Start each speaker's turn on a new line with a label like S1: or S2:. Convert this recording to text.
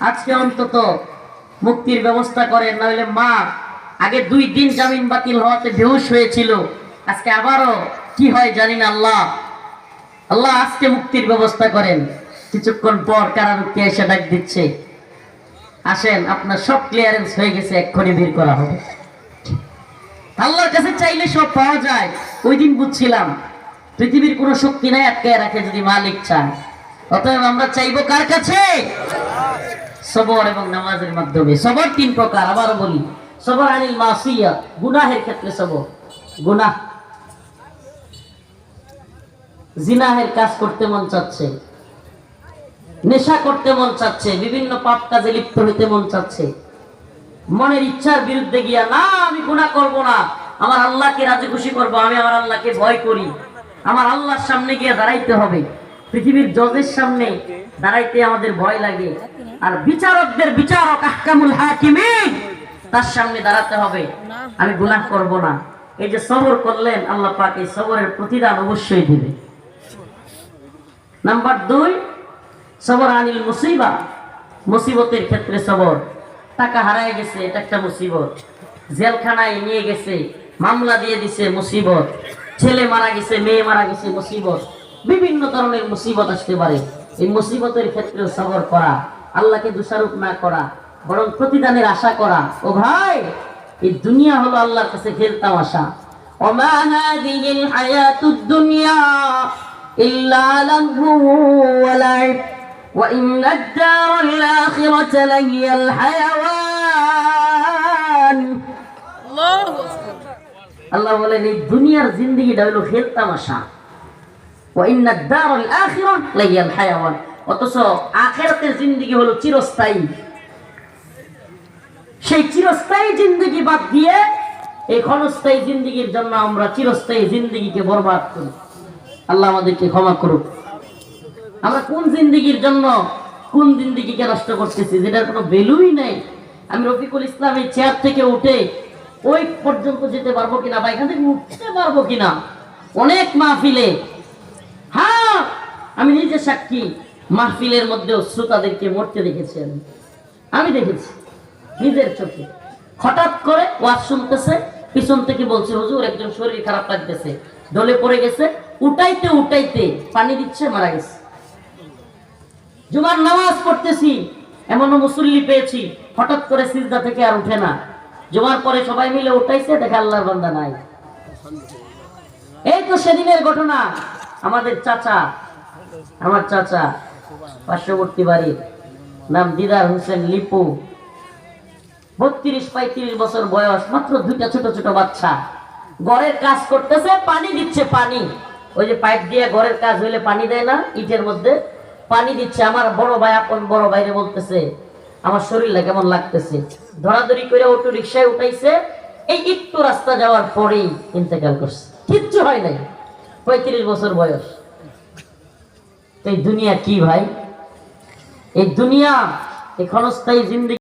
S1: আজকে অন্তত মুক্তির ব্যবস্থা করেন নইলে মা আগে দুই দিন জামিন বাতিল হওয়াতে বেহুশ হয়েছিল। আজকে আবারও কি হয় জানি না আল্লাহ? আল্লাহ আজকে মুক্তির ব্যবস্থা করেন। কিছুক্ষণ পর কারারুকে এসে ডাক দিচ্ছে। আসেন, আপনার সব ক্লিয়ারেন্স হয়ে গেছে, এক্ষুনি বের করা হবে। আল্লাহর কাছে চাইলে সব পাওয়া যায়। ওই দিন বুঝছিলাম, পৃথিবীর কোনো শক্তি নাই আটকে রাখে যদি মালিক চান অতএব আমরা চাইব কার কাছে? সবর এবং নামাজের মাধ্যমে। সবর তিন প্রকার, আবার বলি। সবর আনিল মাসিয়া, গুনাহের ক্ষেত্রে সবর। গুনাহ। জিনাহের কাজ করতে মন চাচ্ছে। নেশা করতে মন চাচ্ছে। বিভিন্ন পাপ কাজে লিপ্ত হইতে মন চাচ্ছে। মনের ইচ্ছার বিরুদ্ধে গিয়া, না, আমি গুনাহ করব না। আমার আল্লাহকে রাজি খুশি করব। আমি আমার আল্লাহকে ভয় করি। আমার আল্লাহর সামনে গিয়ে দাঁড়াইতে হবে। পৃথিবীর জজের সামনে দাঁড়াইতে আমাদের ভয় লাগে। আর বিচারকদের বিচারক আহকামুল হাকিমিন, তার সামনে দাঁড়াতে হবে। আমি গুনাহ করব না। এই যে সবর করলেন, আল্লাহ পাক এই সবরের প্রতিদান অবশ্যই দিবে নাম্বার দুই, সবর আনিল মুসিবা। মুসিবতের ক্ষেত্রে সবর। টাকা হারায় গেছে, এটা একটা মুসিবত। জেলখানায় নিয়ে গেছে, মামলা দিয়ে দিছে, মুসিবত। ছেলে মারা গেছে, মেয়ে মারা গেছে, মুসিবত। বিভিন্ন ধরনের মুসিবত আসতে পারে এই মুসিবতের ক্ষেত্রে সবর করা আল্লাহকে দোষারোপ না করা বরং প্রতিদানের আশা করা ও ভাই এই দুনিয়া হলো আল্লাহর কাছে খেলতাম আশা وما هذه الحياة الدنيا إلا لهو ولعب وإن الدار الآخرة لهي الحيوان আল্লাহ বলেন এই দুনিয়ার জিন্দগিটা হলো খেল তামাশা অথচ আখিরাতের জিন্দগি হলো চিরস্থায়ী। সেই চিরস্থায়ী বাদ দিয়ে এই জন্য আমরা চিরস্থায়ী বরবাদ আমাদেরকে ক্ষমা করুক। আমরা কোন জিন্দগির জন্য কোন জিন্দগিকে নষ্ট করতেছি যেটার কোনো ভ্যালুই নেই। আমি রফিকুল ইসলাম এই চেয়ার থেকে উঠে ওই পর্যন্ত যেতে পারব কিনা বা এখান থেকে উঠতে পারব কিনা? অনেক মাহফিলে আমি নিজে সাক্ষী মাহফিলের মধ্যেও শ্রোতাদেরকে মরতে দেখেছি আমি। আমি দেখেছি নিজের চোখে। হঠাৎ করে ওয়াজ শুনতেছে, পিছন থেকে বলছে, হুজুর, একজন শরীর খারাপ লাগতেছে দলে পড়ে গেছে। উঠাইতে উঠাইতে পানি দিচ্ছে, মারা গেছে। জুমার নামাজ পড়তেছি, এমনও মুসল্লি পেয়েছি, হঠাৎ করে সিজদা থেকে আর উঠে না। জুমার পরে সবাই মিলে উঠাইছে, দেখে আল্লাহর বান্দা নাই। এই তো সেদিনের ঘটনা, আমাদের চাচা আমার চাচা, পার্শ্ববর্তী বাড়ির নাম দিদার হোসেন লিপু। বত্রিশ, পঁয়ত্রিশ বছর বয়স, মাত্র দুইটা ছোট ছোট বাচ্চা। ঘরের কাজ করতেছে, পানি দিচ্ছে, পানি। ওই যে পাইপ দিয়ে ঘরের কাজ হইলে পানি দেয় না, ইটের মধ্যে। পানি দিচ্ছে, আমার বড় ভাই আপন বড় ভাইরে বলতেছে, আমার শরীরটা কেমন লাগতেছে? ধরাধরি করে অটো রিক্সায় উঠাইছে। এই একটু রাস্তা যাওয়ার পরেই ইন্তেকাল করছে। কিচ্ছু হয় নাই। পঁয়ত্রিশ বছর বয়স। এই দুনিয়া কি ভাই? এই দুনিয়া এই ক্ষণস্থায়ী জিন্দিগি